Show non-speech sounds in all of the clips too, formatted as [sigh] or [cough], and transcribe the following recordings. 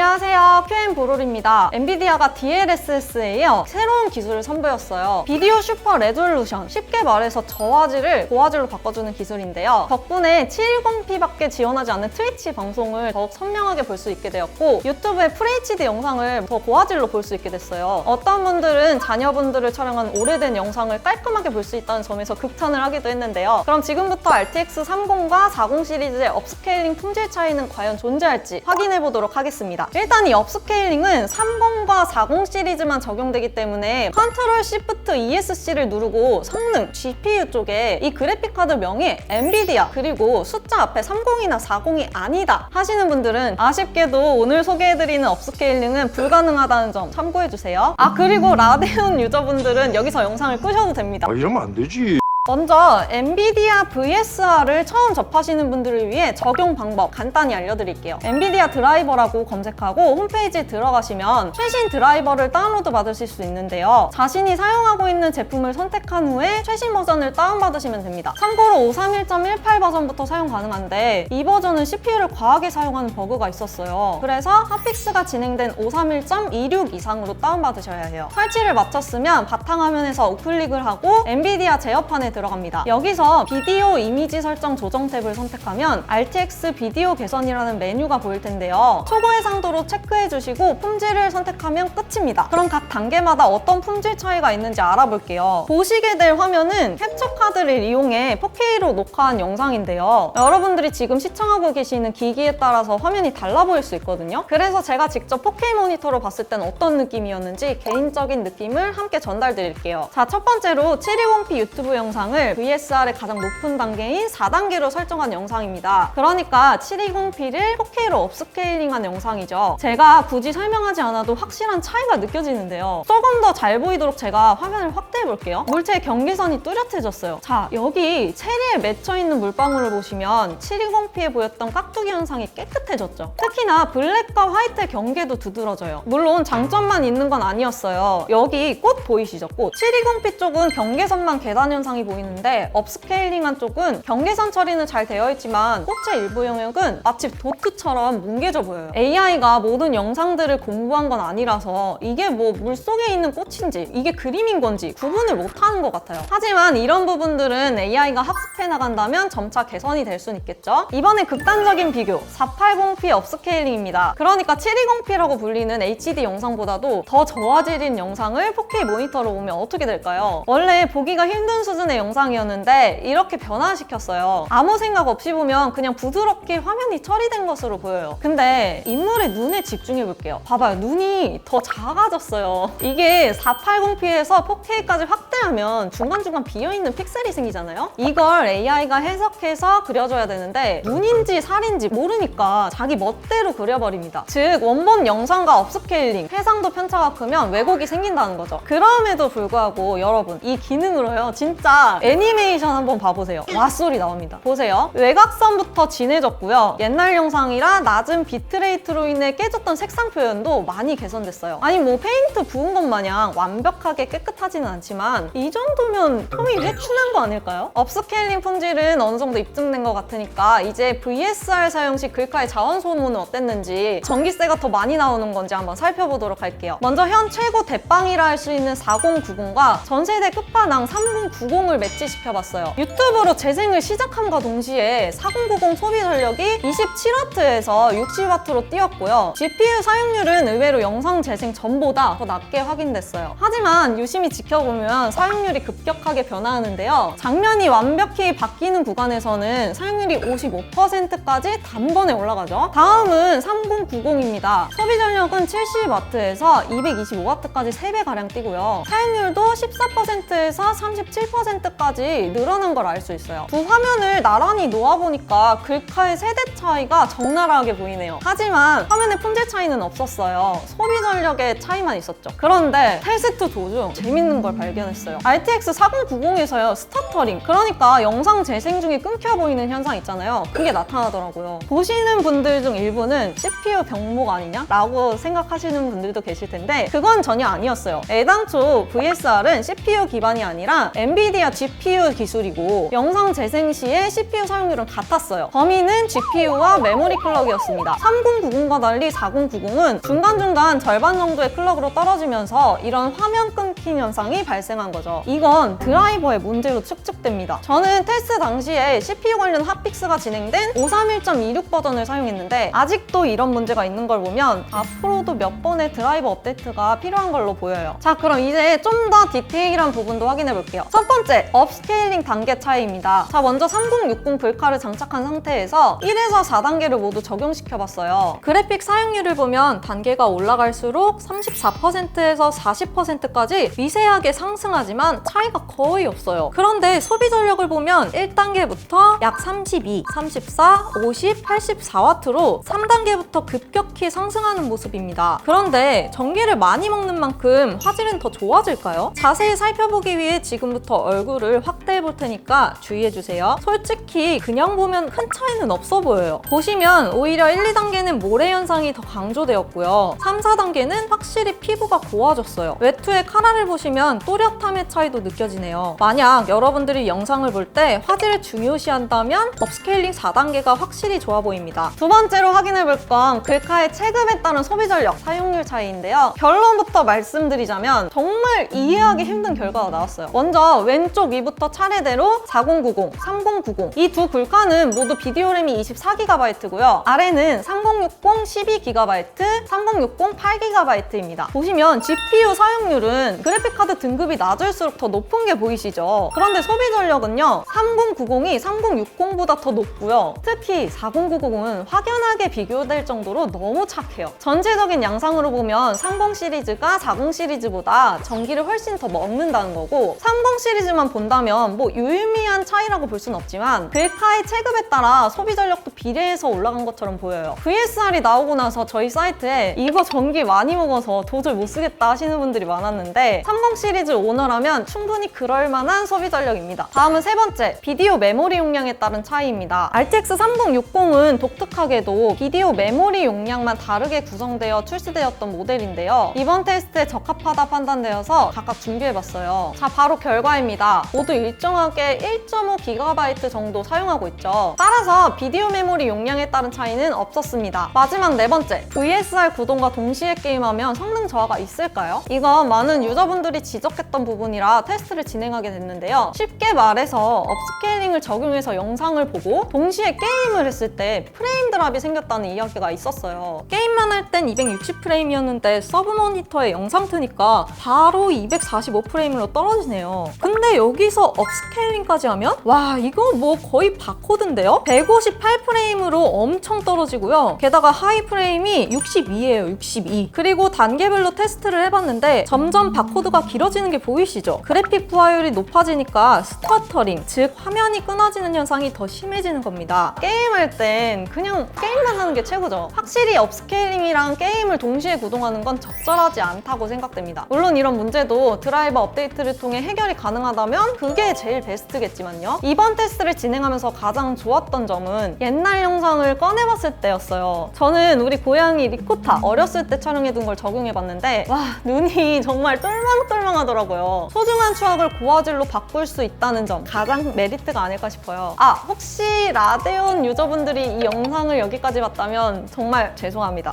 안녕하세요. QM 브롤입니다. 엔비디아가 DLSS에 이어 새로운 기술을 선보였어요. 비디오 슈퍼 레졸루션. 쉽게 말해서 저화질을 고화질로 바꿔주는 기술인데요. 덕분에 720p밖에 지원하지 않는 트위치 방송을 더욱 선명하게 볼 수 있게 되었고 유튜브에 FHD 영상을 더 고화질로 볼 수 있게 됐어요. 어떤 분들은 자녀분들을 촬영한 오래된 영상을 깔끔하게 볼 수 있다는 점에서 극찬을 하기도 했는데요. 그럼 지금부터 RTX 30과 40 시리즈의 업스케일링 품질 차이는 과연 존재할지 확인해 보도록 하겠습니다. 일단 이 업스케일링은 30과 40 시리즈만 적용되기 때문에 컨트롤 시프트 ESC를 누르고 성능, GPU 쪽에 이 그래픽카드 명이 엔비디아 그리고 숫자 앞에 30이나 40이 아니다 하시는 분들은 아쉽게도 오늘 소개해드리는 업스케일링은 불가능하다는 점 참고해주세요. 아 그리고 라데온 유저분들은 여기서 영상을 끄셔도 됩니다. 아 이러면 안 되지. 먼저 엔비디아 VSR을 처음 접하시는 분들을 위해 적용 방법 간단히 알려드릴게요. 엔비디아 드라이버라고 검색하고 홈페이지에 들어가시면 최신 드라이버를 다운로드 받으실 수 있는데요. 자신이 사용하고 있는 제품을 선택한 후에 최신 버전을 다운받으시면 됩니다. 참고로 531.18 버전부터 사용 가능한데 이 버전은 CPU를 과하게 사용하는 버그가 있었어요. 그래서 핫픽스가 진행된 531.26 이상으로 다운받으셔야 해요. 설치를 마쳤으면 바탕화면에서 우클릭을 하고 엔비디아 제어판에 들어갑니다. 여기서 비디오 이미지 설정 조정 탭을 선택하면 RTX 비디오 개선이라는 메뉴가 보일 텐데요. 초고 해상도로 체크해 주시고 품질을 선택하면 끝입니다. 그럼 각 단계마다 어떤 품질 차이가 있는지 알아볼게요. 보시게 될 화면은 캡처 카드를 이용해 4K로 녹화한 영상인데요. 여러분들이 지금 시청하고 계시는 기기에 따라서 화면이 달라 보일 수 있거든요. 그래서 제가 직접 4K 모니터로 봤을 땐 어떤 느낌이었는지 개인적인 느낌을 함께 전달 드릴게요. 자, 첫 번째로 720p 유튜브 영상 을 VSR의 가장 높은 단계인 4단계로 설정한 영상입니다. 그러니까 720p를 4K로 업스케일링한 영상이죠. 제가 굳이 설명하지 않아도 확실한 차이가 느껴지는데요. 조금 더 잘 보이도록 제가 화면을 확대해 볼게요. 물체의 경계선이 뚜렷해졌어요. 자, 여기 체리에 맺혀 있는 물방울을 보시면 720p에 보였던 깍두기 현상이 깨끗해졌죠. 특히나 블랙과 화이트의 경계도 두드러져요. 물론 장점만 있는 건 아니었어요. 여기 꽃 보이시죠? 꽃. 720p 쪽은 경계선만 계단 현상이 보이 는데 업스케일링한 쪽은 경계선 처리는 잘 되어 있지만 꽃의 일부 영역은 마치 도트처럼 뭉개져 보여요. AI가 모든 영상들을 공부한 건 아니라서 이게 뭐 물속에 있는 꽃인지 이게 그림인 건지 구분을 못하는 것 같아요. 하지만 이런 부분들은 AI가 학습해 나간다면 점차 개선이 될 수는 있겠죠. 이번에 극단적인 비교 480p 업스케일링입니다. 그러니까 720p라고 불리는 HD 영상보다도 더 저화질인 영상을 4K 모니터로 보면 어떻게 될까요? 원래 보기가 힘든 수준의 영상이었는데 이렇게 변화시켰어요. 아무 생각 없이 보면 그냥 부드럽게 화면이 처리된 것으로 보여요. 근데 인물의 눈에 집중해 볼게요. 봐봐요. 눈이 더 작아졌어요. 이게 480p에서 4K까지 확대하면 중간중간 비어있는 픽셀이 생기잖아요? 이걸 AI가 해석해서 그려줘야 되는데 눈인지 살인지 모르니까 자기 멋대로 그려버립니다. 즉 원본 영상과 업스케일링, 해상도 편차가 크면 왜곡이 생긴다는 거죠. 그럼에도 불구하고 여러분 이 기능으로요 진짜 애니메이션 한번 봐보세요. 왓소리 나옵니다. 보세요. 외곽선부터 진해졌고요. 옛날 영상이라 낮은 비트레이트로 인해 깨졌던 색상 표현도 많이 개선됐어요. 아니 뭐 페인트 부은 것 마냥 완벽하게 깨끗하지는 않지만 이 정도면 톰이 회춘한 거 아닐까요? 업스케일링 품질은 어느 정도 입증된 것 같으니까 이제 VSR 사용 시 글카의 자원 소모는 어땠는지 전기세가 더 많이 나오는 건지 한번 살펴보도록 할게요. 먼저 현 최고 대빵이라 할 수 있는 4090과 전 세대 끝판왕 3090을 매치시켜봤어요. 유튜브로 재생을 시작함과 동시에 4090 소비 전력이 27W에서 60W로 뛰었고요. GPU 사용률은 의외로 영상 재생 전보다 더 낮게 확인됐어요. 하지만 유심히 지켜보면 사용률이 급격하게 변화하는데요. 장면이 완벽히 바뀌는 구간에서는 사용률이 55%까지 단번에 올라가죠. 다음은 3090입니다. 소비 전력은 70W에서 225W까지 3배가량 뛰고요. 사용률도 14%에서 37% 까지 늘어난 걸 알 수 있어요. 두 화면을 나란히 놓아보니까 글카의 세대 차이가 적나라하게 보이네요. 하지만 화면의 품질 차이는 없었어요. 소비 전력의 차이만 있었죠. 그런데 테스트 도중 재밌는 걸 발견했어요. RTX 4090에서요, 스타터링. 그러니까 영상 재생 중에 끊겨 보이는 현상 있잖아요. 그게 나타나더라고요. 보시는 분들 중 일부는 CPU 병목 아니냐? 라고 생각하시는 분들도 계실 텐데 그건 전혀 아니었어요. 애당초 VSR은 CPU 기반이 아니라 엔비디아 GPU 기술이고 영상 재생 시에 CPU 사용률은 같았어요. 범위는 GPU와 메모리 클럭이었습니다. 3090과 달리 4090은 중간중간 절반 정도의 클럭으로 떨어지면서 이런 화면 끊긴 현상이 발생한 거죠. 이건 드라이버의 문제로 측측됩니다. 저는 테스트 당시에 CPU 관련 핫픽스가 진행된 531.26 버전을 사용했는데 아직도 이런 문제가 있는 걸 보면 앞으로도 몇 번의 드라이버 업데이트가 필요한 걸로 보여요. 자, 그럼 이제 좀 더 디테일한 부분도 확인해 볼게요. 첫 번째, 업스케일링 단계 차이입니다. 자, 먼저 3060 불카를 장착한 상태에서 1에서 4단계를 모두 적용시켜 봤어요. 그래픽 사용률을 보면 단계가 올라갈수록 34%에서 40%까지 미세하게 상승하지만 차이가 거의 없어요. 그런데 소비 전력을 보면 1단계부터 약 32, 34, 50, 84와트로 3단계부터 급격히 상승하는 모습입니다. 그런데 전기를 많이 먹는 만큼 화질은 더 좋아질까요? 자세히 살펴보기 위해 지금부터 얼굴 을 확대해 볼 테니까 주의해 주세요. 솔직히 그냥 보면 큰 차이는 없어 보여요. 보시면 오히려 1, 2단계는 모래 현상이 더 강조되었고요. 3, 4단계는 확실히 피부가 고와졌어요. 외투의 카라를 보시면 또렷함의 차이도 느껴지네요. 만약 여러분들이 영상을 볼 때 화질을 중요시한다면 업스케일링 4단계가 확실히 좋아 보입니다. 두 번째로 확인해 볼 건 글카의 체급에 따른 소비 전력 사용률 차이인데요. 결론부터 말씀드리자면 정말 이해하기 힘든 결과가 나왔어요. 먼저 왼쪽 위부터 차례대로 4090, 3090 이두 글카는 모두 비디오 램이 24GB고요. 아래는 3060 12GB, 3060 8GB입니다. 보시면 GPU 사용률은 그래픽카드 등급이 낮을수록 더 높은 게 보이시죠? 그런데 소비 전력은요. 3090이 3060보다 더 높고요. 특히 4090은 확연하게 비교될 정도로 너무 착해요. 전체적인 양상으로 보면 30 시리즈가 40 시리즈보다 전기를 훨씬 더 먹는다는 거고 30 시리즈만 본다면 뭐 유의미한 차이라고 볼 수는 없지만 글카의 체급에 따라 소비 전력도 비례해서 올라간 것처럼 보여요. VSR이 나오고 나서 저희 사이트에 이거 전기 많이 먹어서 도저히 못 쓰겠다 하시는 분들이 많았는데 30 시리즈 오너라면 충분히 그럴 만한 소비 전력입니다. 다음은 세 번째, 비디오 메모리 용량에 따른 차이입니다. RTX 3060은 독특하게도 비디오 메모리 용량만 다르게 구성되어 출시되었던 모델인데요. 이번 테스트에 적합하다 판단되어서 각각 준비해봤어요. 자, 바로 결과입니다. 모두 일정하게 1.5GB 정도 사용하고 있죠. 따라서 비디오 메모리 용량에 따른 차이는 없었습니다. 마지막 네 번째, VSR 구동과 동시에 게임하면 성능 저하가 있을까요? 이건 많은 유저분들이 지적했던 부분이라 테스트를 진행하게 됐는데요. 쉽게 말해서 업스케일링을 적용해서 영상을 보고 동시에 게임을 했을 때 프레임 드랍이 생겼다는 이야기가 있었어요. 게임만 할 땐 260프레임이었는데 서브 모니터에 영상 트니까 바로 245프레임으로 떨어지네요. 근데 여기서 업스케일링까지 하면 와 이거 뭐 거의 바코드인데요? 158프레임으로 엄청 떨어지고요. 게다가 하이 프레임이 62예요, 62. 그리고 단계별로 테스트를 해봤는데 점점 바코드가 길어지는 게 보이시죠? 그래픽 부하율이 높아지니까 스타터링, 즉 화면이 끊어지는 현상이 더 심해지는 겁니다. 게임할 땐 그냥 게임만 하는 게 최고죠. 확실히 업스케일링이랑 게임을 동시에 구동하는 건 적절하지 않다고 생각됩니다. 물론 이런 문제도 드라이버 업데이트를 통해 해결이 가능하 다면 그게 제일 베스트겠지만요. 이번 테스트를 진행하면서 가장 좋았던 점은 옛날 영상을 꺼내봤을 때였어요. 저는 우리 고양이 리코타 어렸을 때 촬영해둔 걸 적용해봤는데 와 눈이 [laughs] 정말 똘망똘망하더라고요. 소중한 추억을 고화질로 바꿀 수 있다는 점 가장 메리트가 아닐까 싶어요. 아 혹시 라데온 유저분들이 이 영상을 여기까지 봤다면 정말 죄송합니다.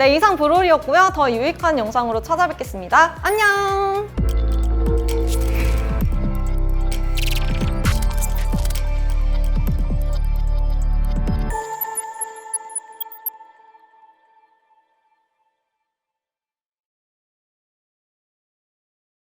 네 이상 브롤이었고요. 더 유익한 영상으로 찾아뵙겠습니다. 안녕!